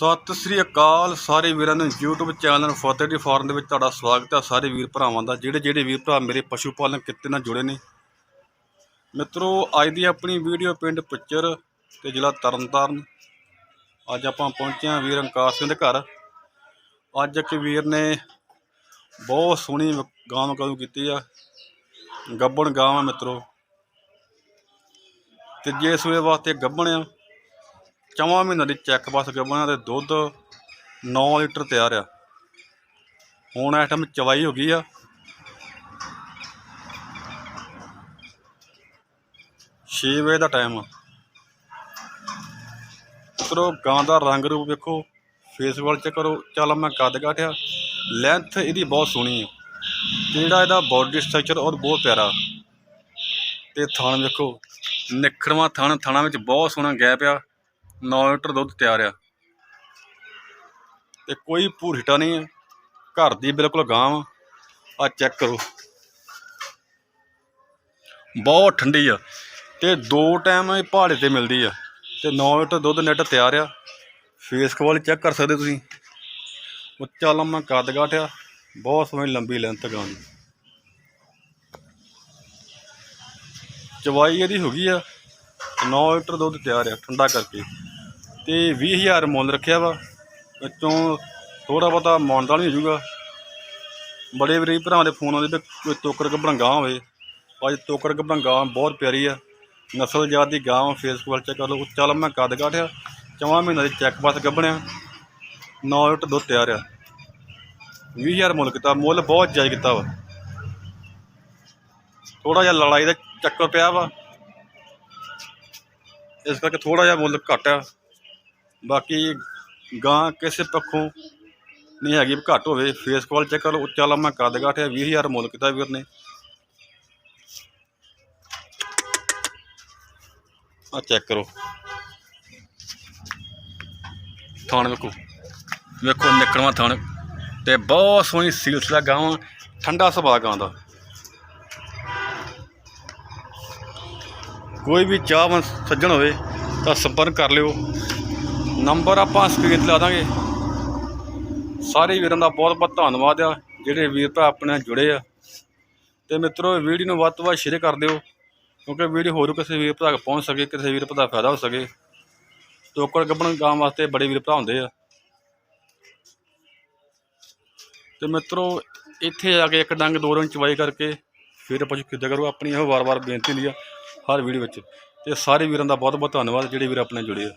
ਸਤਿ ਸ੍ਰੀ ਅਕਾਲ ਸਾਰੇ ਵੀਰਾਂ ਨੂੰ YouTube ਚੈਨਲ ਫਤਿਹ ਦੀ ਫਾਰਮ ਦੇ ਵਿੱਚ ਤੁਹਾਡਾ ਸਵਾਗਤ ਹੈ ਸਾਰੇ ਵੀਰ ਭਰਾਵਾਂ ਦਾ, ਜਿਹੜੇ ਜਿਹੜੇ ਵੀਰ ਭਰਾ ਮੇਰੇ ਪਸ਼ੂ ਪਾਲਣ ਕਿੱਤੇ ਨਾਲ ਜੁੜੇ ਨੇ। ਮਿੱਤਰੋ, ਅੱਜ ਦੀ ਆਪਣੀ ਵੀਡੀਓ ਪਿੰਡ ਪੁੱਚਰ ਤੇ ਜ਼ਿਲ੍ਹਾ ਤਰਨਤਾਰਨ। ਅੱਜ ਆਪਾਂ ਪਹੁੰਚੇ ਹਾਂ ਵੀਰ ਅੰਕਾਰ ਸਿੰਘ ਦੇ ਘਰ। ਅੱਜ ਇੱਕ ਵੀਰ ਨੇ ਬਹੁਤ ਸੋਹਣੀ ਗਾਂ ਕਦੋਂ ਕੀਤੀ ਆ। ਗੱਬਣ ਗਾਂ ਆ ਮਿੱਤਰੋ। ਤੇ ਜੇ ਸੂਏ ਵਾਸਤੇ ਗੱਬਣ ਆ ਚੌਵਾਂ ਮਹੀਨਿਆਂ ਦੀ ਚੈੱਕ ਪਾਸ ਗੱਬਣਾ ਤੇ ਦੁੱਧ 9 ਲੀਟਰ ਤਿਆਰ ਆ। ਹੁਣ ਇਸ ਟਾਈਮ ਚਵਾਈ ਹੋ ਗਈ ਆ। ਛੇ ਵਜੇ ਦਾ ਟਾਈਮ ਆ। ਮਿੱਤਰੋ ਗਾਂ ਦਾ ਰੰਗ ਰੂਪ ਵੇਖੋ ਫੇਸ ਵਾਲ ਚੈੱਕ ਕਰੋ, ਚੱਲ ਮੈਂ ਕੱਦ ਕਾਠਿਆ। ਲੈਂਥ ਇਹਦੀ ਬਹੁਤ ਸੋਹਣੀ ਹੈ ਤੇ ਜਿਹੜਾ ਇਹਦਾ ਬਾਡੀ ਸਟਰਕਚਰ ਔਰ ਬਹੁਤ ਪਿਆਰਾ। ਤੇ ਥਣ ਵੇਖੋ, ਨਿਖਰਵਾਂ ਥਣ, ਥਣਾ ਵਿੱਚ ਬਹੁਤ ਸੋਹਣਾ ਗੈਪ ਆ। 9 ਲੀਟਰ ਦੁੱਧ ਤਿਆਰ ਆ। ਤੇ ਕੋਈ ਭੂਰਿਟਾ ਨਹੀਂ ਹੈ। ਘਰ ਦੀ ਬਿਲਕੁਲ ਗਾਂ ਵਾ। ਆ ਚੈੱਕ ਕਰੋ। ਬਹੁਤ ਠੰਡੀ ਆ। ਤੇ ਦੋ ਟਾਈਮ ਇਹ ਪਹਾੜੇ ਤੇ ਮਿਲਦੀ ਆ। ਤੇ 9 ਲੀਟਰ ਦੁੱਧ ਨੈਟ ਤਿਆਰ ਆ। ਫੇਸ ਕੁਆਲਿਟੀ ਚੈੱਕ ਕਰ ਸਕਦੇ ਤੁਸੀਂ। ਉੱਚਾ ਲੰਮਾ ਕੱਦ ਕਾਠਿਆ ਬਹੁਤ ਸੋਹਣੀ ਲੰਬੀ ਲੈਂਥ ਗਾਂ ਦੀ। ਚਵਾਈ ਇਹਦੀ ਹੋ ਗਈ ਆ। 9 ਲੀਟਰ ਦੁੱਧ ਤਿਆਰ ਆ, ਠੰਡਾ ਕਰਕੇ। ਤੇ 20000 ਮੁੱਲ ਰੱਖਿਆ ਵਾ, ਵਿੱਚੋਂ ਥੋੜਾ ਬਹੁਤਾ ਮਾਨਦਾਨ ਵੀ ਹੋ ਜਾਊਗਾ। ਬੜੇ ਵੀਰੇ ਭਰਾਵਾਂ ਦੇ ਫੋਨ ਆਉਂਦੇ ਵੀ ਕੋਈ ਤੋਕਰ ਗੱਭਣ ਹੋਵੇ। ਅੱਜ ਤੋਕਰ ਗੱਭਣ ਗਾਂ ਬਹੁਤ ਪਿਆਰੀ ਆ। ਨਸਲ ਜਾਤ ਦੀ ਗਾਂ ਫੇਸਬੁੱਕ ਫੇਸ ਕੁਆਲ ਚੈੱਕ ਕਰ ਲਓ ਉੱਚਾ ਲੰਮਾ ਕੱਦ ਕਾਠਿਆ, ਚੌਵਾਂ ਮਹੀਨਾ ਦੀ ਚੈੱਕ ਪਾਸ ਗੱਭਣਿਆ। 9 ਲੀਟਰ ਦੁੱਧ ਤਿਆਰ ਆ। 20000 ਮੁੱਲ ਕੀਤਾ, ਮੁੱਲ ਬਹੁਤ ਜਾਇਜ਼ ਕੀਤਾ ਵਾ। ਥੋੜਾ ਜਿਹਾ ਲੜਾਈ ਦਾ ਚੱਕਰ ਪਿਆ ਵਾ। ਇਸ ਕਰਕੇ ਥੋੜਾ ਜਿਹਾ ਮੁੱਲ ਘੱਟ ਆ। ਬਾਕੀ ਗਾਂ ਕਿਸੇ ਪੱਖੋਂ ਨਹੀਂ ਹੈਗੀ, ਵੀ ਘੱਟ ਹੋਵੇ। ਫੇਸ ਕਾਲ ਚੈੱਕ ਕਰ ਲਓ ਉੱਚਾ ਲੰਮਾ ਕੱਦ ਕਾਠਿਆ 20000 ਮੁੱਲ ਕੀਤਾ ਵੀਰ ਨੇ ਆ ਚੈੱਕ ਕਰੋ। ਥਾਣ ਵੇਖੋ। ਵੇਖੋ, ਨਿਕਲਵਾ ਥਾਣ। ਤੇ ਬਹੁਤ ਸੋਹਣੀ ਸਿਲਸਿਲਾ ਗਾਂ ਠੰਡਾ ਸੁਭਾਅ ਗਾਂ ਦਾ। ਕੋਈ ਵੀ ਚਾਹਵਾਨ ਸੱਜਣ ਹੋਵੇ, ਤਾਂ ਸੰਪਰਕ ਕਰ ਲਿਓ। ਨੰਬਰ ਆਪਾਂ ਸਕਰੀਨ ਤੇ ਲਾ ਦਾਂਗੇ। ਸਾਰੇ ਵੀਰਾਂ ਦਾ ਬਹੁਤ ਬਹੁਤ ਧੰਨਵਾਦ ਆ, ਜਿਹੜੇ ਵੀਰ ਭਰਾ ਆਪਣੇ ਨਾਲ ਜੁੜੇ ਆ। ਤੇ ਮਿੱਤਰੋ ਵੀਡੀਓ ਨੂੰ ਵੱਧ ਤੋਂ ਵੱਧ ਸ਼ੇਅਰ ਕਰ ਦਿਓ, ਕਿਉਂਕਿ ਵੀਡੀਓ ਹੋਰ ਕਿਸੇ ਵੀਰ ਭਰਾ ਤੱਕ ਪਹੁੰਚ ਸਕੇ, ਕਿਸੇ ਵੀਰ ਭਰਾ ਦਾ ਫਾਇਦਾ ਹੋ ਸਕੇ। ਟੋਕਰ ਗੱਬਣ ਗਾਂ ਵਾਸਤੇ ਬੜੇ ਵੀਰ ਭਰਾ ਹੁੰਦੇ ਆ। ਤੇ ਮਿੱਤਰੋ, ਇੱਥੇ ਆ ਕੇ ਇੱਕ ਡੰਗ ਦੋ ਰੰਗ ਚਵਾਈ ਕਰਕੇ ਫਿਰ ਪਸ਼ੂ ਖਿੱਦਿਆ ਕਰੋ, ਆਪਣੀ ਇਹੋ ਵਾਰ-ਵਾਰ ਬੇਨਤੀ ਲਈ ਆ ਹਰ ਵੀਡੀਓ ਵਿੱਚ। ਤੇ ਸਾਰੇ ਵੀਰਾਂ ਦਾ ਬਹੁਤ ਬਹੁਤ ਧੰਨਵਾਦ, ਜਿਹੜੇ ਵੀਰ ਆਪਣੇ ਜੁੜੇ ਆ।